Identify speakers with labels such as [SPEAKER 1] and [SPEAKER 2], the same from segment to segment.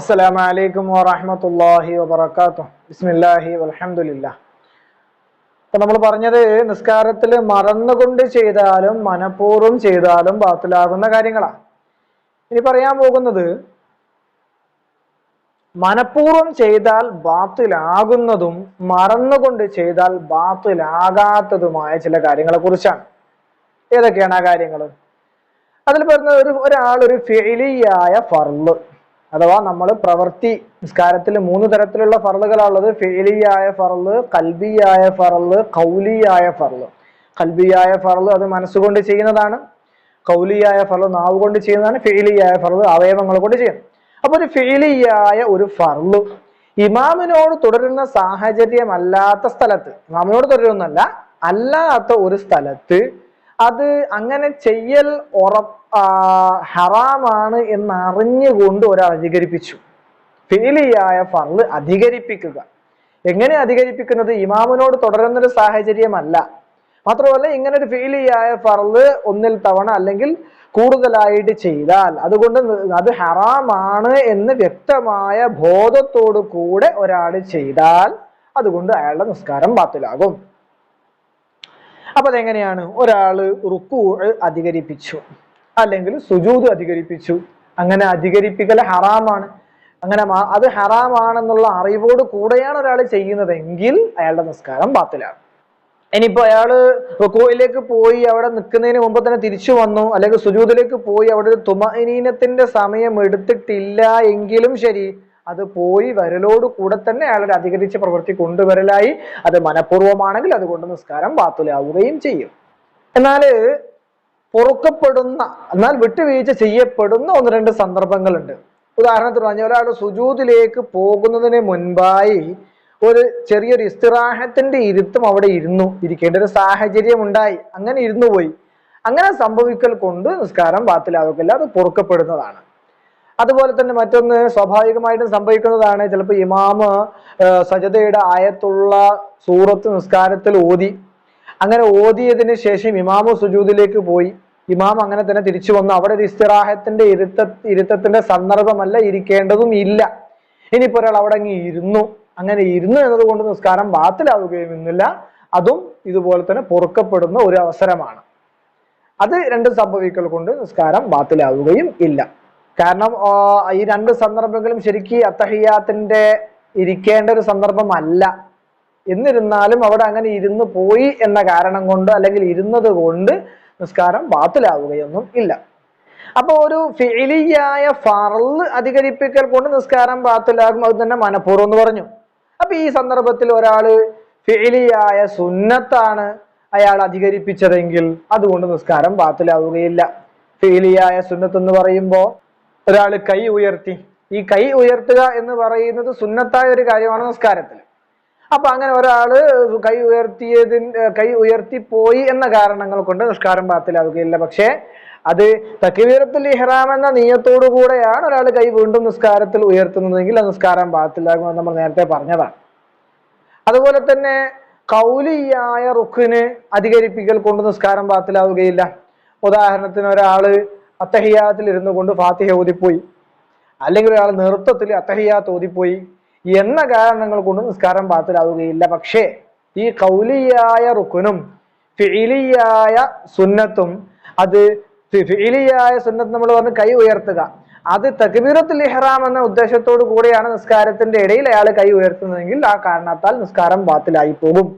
[SPEAKER 1] അസ്സലാമു അലൈക്കും വറഹ്മത്തുള്ളാഹി വബറകാതുഹു. ബിസ്മില്ലാഹി വൽഹംദുലില്ലാ അപ്പൊ നമ്മൾ പറഞ്ഞത് നിസ്കാരത്തിൽ മറന്നുകൊണ്ട് ചെയ്താലും മനഃപൂർവം ചെയ്താലും ബാത്തിലാകുന്ന കാര്യങ്ങളാണ്. ഇനി പറയാൻ പോകുന്നത് മനഃപൂർവം ചെയ്താൽ ബാത്തിലാകുന്നതും മറന്നുകൊണ്ട് ചെയ്താൽ ബാത്തിലാകാത്തതുമായ ചില കാര്യങ്ങളെ കുറിച്ചാണ് ഏതൊക്കെയാണ് ആ കാര്യങ്ങൾ അതിൽ പറഞ്ഞ ഒരു ഒരാൾ ഒരു ഫെയിലിയായ ഫർൾ അഥവാ നമ്മൾ പ്രവൃത്തി നിസ്കാരത്തിൽ മൂന്ന് തരത്തിലുള്ള ഫറലുകളാണുള്ളത് ഫേലിയായ ഫറൽ കൽബിയായ ഫറൽ കൗലിയായ ഫറൽ കൽബിയായ ഫറൽ അത് മനസ്സുകൊണ്ട് ചെയ്യുന്നതാണ്. കൗലിയായ ഫറൽ നാവ് കൊണ്ട് ചെയ്യുന്നതാണ്. ഫേലിയായ ഫറൽ അവയവങ്ങൾ കൊണ്ട് ചെയ്യുന്നത് അപ്പൊ ഒരു ഫേലിയായ ഒരു ഫറൽ ഇമാമിനോട് തുടരുന്ന സാഹചര്യമല്ലാത്ത സ്ഥലത്ത് ഇമാമിനോട് തുടരുന്നല്ല അല്ലാത്ത ഒരു സ്ഥലത്ത് അത് അങ്ങനെ ചെയ്യൽ ഉറപ്പ് ഹറാമാണ് എന്ന് അറിഞ്ഞുകൊണ്ട് ഒരാൾ അധികരിപ്പിച്ചു. ഫീലിയായ ഫർൾ അധികരിപ്പിക്കുക. എങ്ങനെ അധികരിപ്പിക്കുന്നത്? ഇമാമിനോട് തുടരുന്നൊരു സാഹചര്യമല്ല. മാത്രമല്ല ഇങ്ങനെ ഒരു ഫീലിയായ ഫർൾ ഒന്നിൽ തവണ അല്ലെങ്കിൽ കൂടുതലായിട്ട് ചെയ്താൽ അതുകൊണ്ട് അത് ഹറാമാണ് എന്ന് വ്യക്തമായ ബോധത്തോടു കൂടെ ഒരാൾ ചെയ്താൽ അതുകൊണ്ട് അയാളുടെ നിസ്കാരം ബാത്തിലാകും. അപ്പൊ അതെങ്ങനെയാണ്? ഒരാൾ റുക്കൂ അധികരിപ്പിച്ചു അല്ലെങ്കിൽ സുജൂത് അധികരിപ്പിച്ചു. അങ്ങനെ അധികരിപ്പിക്കൽ ഹറാമാണ്. അങ്ങനെ അത് ഹറാമാണെന്നുള്ള അറിവോട് കൂടെയാണ് ഒരാൾ ചെയ്യുന്നതെങ്കിൽ അയാളുടെ നിസ്കാരം ബാത്തിലാണ്. ഇനിയിപ്പോ അയാൾ റുക്കോയിലേക്ക് പോയി അവിടെ നിൽക്കുന്നതിന് മുമ്പ് തന്നെ തിരിച്ചു വന്നു അല്ലെങ്കിൽ സുജൂതിലേക്ക് പോയി അവിടെ ഒരു തുമനീനത്തിന്റെ സമയം എടുത്തിട്ടില്ല എങ്കിലും ശരി അത് പോയി വരലോട് കൂടെ തന്നെ അയാളുടെ അധികരിച്ച പ്രവൃത്തി കൊണ്ടുവരലായി. അത് മനഃപൂർവമാണെങ്കിൽ അതുകൊണ്ട് നിസ്കാരം ബാത്തുലാവുകയും ചെയ്യും. എന്നാൽ പൊറുക്കപ്പെടുന്ന എന്നാൽ വിട്ടുവീഴ്ച ചെയ്യപ്പെടുന്ന ഒന്ന് രണ്ട് സന്ദർഭങ്ങളുണ്ട്. ഉദാഹരണത്തിന് പറഞ്ഞ ഒരാൾ സുജൂതിലേക്ക് പോകുന്നതിന് മുൻപായി ഒരു ചെറിയൊരു ഇസ്തിറാഹത്തിന്റെ ഇരുത്തും അവിടെ ഇരുന്നു ഇരിക്കേണ്ട ഒരു സാഹചര്യം ഉണ്ടായി. അങ്ങനെ ഇരുന്നു പോയി. അങ്ങനെ സംഭവിക്കൽ കൊണ്ട് നിസ്കാരം ബാത്തിലാവുകയില്ല അത് പൊറുക്കപ്പെടുന്നതാണ്. അതുപോലെ തന്നെ മറ്റൊന്ന് സ്വാഭാവികമായിട്ടും സംഭവിക്കുന്നതാണ് ചിലപ്പോൾ ഇമാമ് സജതയുടെ ആയത്തുള്ള സൂറത്ത് നിസ്കാരത്തിൽ ഓതി. അങ്ങനെ ഓതിയതിന് ശേഷം ഇമാമു സുജൂദിലേക്ക് പോയി. ഇമാം അങ്ങനെ തന്നെ തിരിച്ചു വന്നു. അവിടെ ഒരു ഇസ്തിറാഹത്തിന്റെ ഇരുത്ത ഇരുത്തത്തിന്റെ സന്ദർഭമല്ല ഇരിക്കേണ്ടതും ഇല്ല. ഇനിയിപ്പോ ഒരാൾ അവിടെ അങ്ങ് ഇരുന്നു. അങ്ങനെ ഇരുന്നു എന്നതുകൊണ്ട് നിസ്കാരം ബാത്തിലാവുകയും ഇന്നില്ല അതും ഇതുപോലെ തന്നെ പൊറുക്കപ്പെടുന്ന ഒരു അവസരമാണ്. അത് രണ്ട് സംഭവിക്കൽ കൊണ്ട് നിസ്കാരം ബാത്തിലാവുകയും ഇല്ല. കാരണം ഈ രണ്ട് സന്ദർഭങ്ങളും ശരിക്കും അത്തഹിയാത്തിന്റെ ഇരിക്കേണ്ട ഒരു സന്ദർഭമല്ല. എന്നിരുന്നാലും അവിടെ അങ്ങനെ ഇരുന്ന് പോയി എന്ന കാരണം കൊണ്ട് അല്ലെങ്കിൽ ഇരുന്നത് കൊണ്ട് നിസ്കാരം ബാത്തിലാവുകയൊന്നും ഇല്ല. അപ്പൊ ഒരു ഫെയിലിയായ ഫറൽ അധികരിപ്പിക്കൽ കൊണ്ട് നിസ്കാരം ബാത്തിലാകും. അത് തന്നെ മനഃപൂർവം എന്ന് പറഞ്ഞു. അപ്പൊ ഈ സന്ദർഭത്തിൽ ഒരാൾ ഫെയിലിയായ സുന്നത്താണ് അയാൾ അധികരിപ്പിച്ചതെങ്കിൽ അതുകൊണ്ട് നിസ്കാരം ബാത്തിലാവുകയില്ല. ഫെയിലിയായ സുന്നത്ത് എന്ന് പറയുമ്പോ ഒരാൾ കൈ ഉയർത്തി. ഈ കൈ ഉയർത്തുക എന്ന് പറയുന്നത് സുന്നത്തായ ഒരു കാര്യമാണ് നിസ്കാരത്തിൽ. അപ്പൊ അങ്ങനെ ഒരാൾ കൈ ഉയർത്തിയതിന് കൈ ഉയർത്തി പോയി എന്ന കാരണങ്ങൾ കൊണ്ട് നിസ്കാരം പാത്തിലാവുകയില്ല. പക്ഷേ അത് തക്കിവീരത്തിൽ ഇഹ്റാം എന്ന നീയത്തോടു കൂടെയാണ് ഒരാൾ കൈ വീണ്ടും നിസ്കാരത്തിൽ ഉയർത്തുന്നതെങ്കിൽ ആ നിസ്കാരം എന്ന് നമ്മൾ നേരത്തെ പറഞ്ഞതാണ്. അതുപോലെ തന്നെ കൗലിയായ റുഖിന് അധികരിപ്പിക്കൽ കൊണ്ട് നിസ്കാരം പാത്തിലാവുകയില്ല. ഉദാഹരണത്തിന് ഒരാൾ അത്തഹിയാത്തിൽ ഇരുന്നു കൊണ്ട് ഫാത്തിഹ ഓതിപ്പോയി. അല്ലെങ്കിൽ ഒരാൾ നൃത്തത്തിൽ അത്തഹിയാത്ത് ഓതിപ്പോയി. എന്ന കാരണങ്ങൾ കൊണ്ട് നിസ്കാരം പാത്തിലാവുകയില്ല. പക്ഷേ ഈ കൗലിയായ റുക്കുനും ഫിലിയായ സുന്നത്തും അത് ഫിലിയായ സുന്നത്ത് നമ്മൾ പറഞ്ഞ് കൈ ഉയർത്തുക. അത് തക്ബീറത്തുൽ ഇഹ്റാം എന്ന ഉദ്ദേശത്തോടു കൂടിയാണ് നിസ്കാരത്തിന്റെ ഇടയിൽ അയാൾ കൈ ഉയർത്തുന്നതെങ്കിൽ ആ കാരണത്താൽ നിസ്കാരം ബാത്തിലായി പോകും.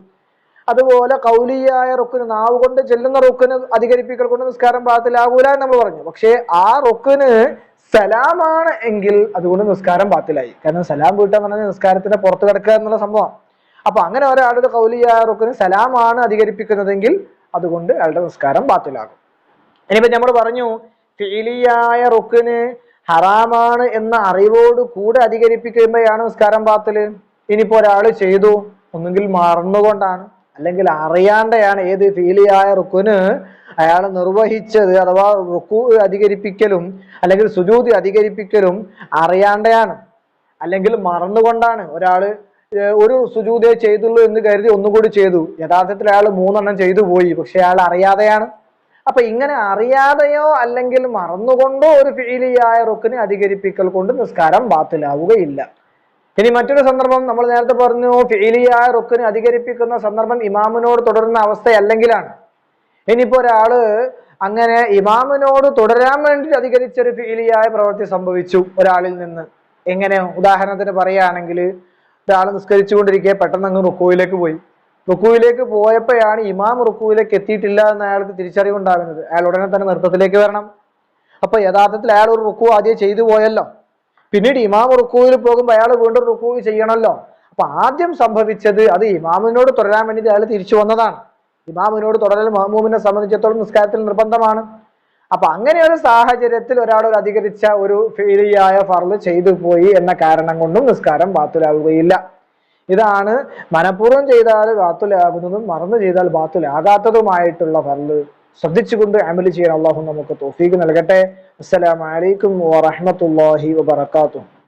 [SPEAKER 1] അതുപോലെ കൗലിയായ റുക്കിന് നാവ് കൊണ്ട് ചെല്ലുന്ന റുക്കിന് അധികരിപ്പിക്കൽ കൊണ്ട് നിസ്കാരം പാത്തിലാകൂല എന്ന് നമ്മൾ പറഞ്ഞു. പക്ഷേ ആ റുക്കിന് സലാമാണ് എങ്കിൽ അതുകൊണ്ട് നിസ്കാരം പാത്തിലായി കാരണം സലാം വീട്ടുക എന്ന് പറഞ്ഞാൽ നിസ്കാരത്തിന്റെ പുറത്ത് കിടക്കുക എന്നുള്ള സംഭവം അപ്പൊ അങ്ങനെ ഒരാളുടെ കൗലിയായ റുക്കിന് സലാമാണ് അധികരിപ്പിക്കുന്നതെങ്കിൽ അതുകൊണ്ട് അയാളുടെ നിസ്കാരം പാത്തിലാകും ഇനിയിപ്പോ നമ്മൾ പറഞ്ഞു ഫീലിയായ റുക്കിന് ഹറാമാണ് എന്ന അറിവോട് കൂടെ അധികരിപ്പിക്കുമ്പോഴാണ് നിസ്കാരം പാത്തിൽ ഇനിയിപ്പോ ഒരാൾ ചെയ്തു ഒന്നുകിൽ മറന്നുകൊണ്ടാണ്. അല്ലെങ്കിൽ അറിയാണ്ടെയാണ് ഏത് ഫീലിയായ റുക്കുന് അയാൾ നിർവഹിച്ചത് അഥവാ റുക്കു അധികരിപ്പിക്കലും അല്ലെങ്കിൽ സുജൂതി അധികരിപ്പിക്കലും അറിയാണ്ടെയാണ്. അല്ലെങ്കിൽ മറന്നുകൊണ്ടാണ് ഒരാൾ ഒരു സുജൂതേ ചെയ്തുള്ളൂ എന്ന് കരുതി ഒന്നുകൂടി ചെയ്തു. യഥാർത്ഥത്തിൽ അയാൾ മൂന്നെണ്ണം ചെയ്തു പോയി പക്ഷെ അയാൾ അറിയാതെയാണ്. അപ്പൊ ഇങ്ങനെ അറിയാതെയോ അല്ലെങ്കിൽ മറന്നുകൊണ്ടോ ഒരു ഫീലിയായ റുക്കിനെ അധികരിപ്പിക്കൽ കൊണ്ട് നിസ്കാരം ബാത്തിലാവുകയില്ല. ഇനി മറ്റൊരു സന്ദർഭം നമ്മൾ നേരത്തെ പറഞ്ഞു ഫീലിയായ റുക്കിനെ അധികരിപ്പിക്കുന്ന സന്ദർഭം ഇമാമിനോട് തുടരുന്ന അവസ്ഥയല്ലെങ്കിലാണ്. ഇനിയിപ്പോ ഒരാൾ അങ്ങനെ ഇമാമിനോട് തുടരാൻ വേണ്ടി അധികരിച്ചൊരു ഫീലിയായ പ്രവൃത്തി സംഭവിച്ചു ഒരാളിൽ നിന്ന്. എങ്ങനെ? ഉദാഹരണത്തിന് പറയുകയാണെങ്കിൽ ഒരാൾ നിസ്കരിച്ചുകൊണ്ടിരിക്കെ പെട്ടെന്ന് അങ്ങ് റുക്കുവിലേക്ക് പോയി. റുക്കുവിലേക്ക് പോയപ്പോഴാണ് ഇമാം റുക്കുവിലേക്ക് എത്തിയിട്ടില്ല എന്ന് അയാൾക്ക് തിരിച്ചറിവുണ്ടാകുന്നത്. അയാൾ ഉടനെ തന്നെ നൃത്തത്തിലേക്ക് വരണം. അപ്പൊ യഥാർത്ഥത്തിൽ അയാൾ ഒരു റുക്കു ആദ്യം ചെയ്തു പോയല്ലോ. പിന്നീട് ഇമാം റുക്കുവിൽ പോകുമ്പോൾ അയാൾ വീണ്ടും റുക്കു ചെയ്യണമല്ലോ അപ്പൊ ആദ്യം സംഭവിച്ചത് അത് ഇമാമിനോട് തുടരാൻ വേണ്ടി അയാൾ തിരിച്ചു വന്നതാണ്. ഇമാമിനോട് തുടരൽ മഹമൂമിനെ സംബന്ധിച്ചിടത്തോളം നിസ്കാരത്തിൽ നിർബന്ധമാണ്. അപ്പൊ അങ്ങനെ ഒരു സാഹചര്യത്തിൽ ഒരാൾ ഒരു അധികരിച്ച ഒരു ഫീലിയായ ഫർൾ ചെയ്തു പോയി എന്ന കാരണം കൊണ്ടും നിസ്കാരം ബാത്തുലാവുകയില്ല. ഇതാണ് മനഃപൂർവം ചെയ്താൽ ബാത്തുലാകുന്നതും മറന്നു ചെയ്താൽ ബാത്തുലാകാത്തതുമായിട്ടുള്ള ഫർൾ. ശ്രദ്ധിച്ചുകൊണ്ട് അമൽ ചെയ്യാൻ അള്ളാഹു നമുക്ക് തോഫീക്ക് നൽകട്ടെ. അസ്സലാമലൈക്കും വറഹമത്തല്ലാഹി വബർക്കാത്തു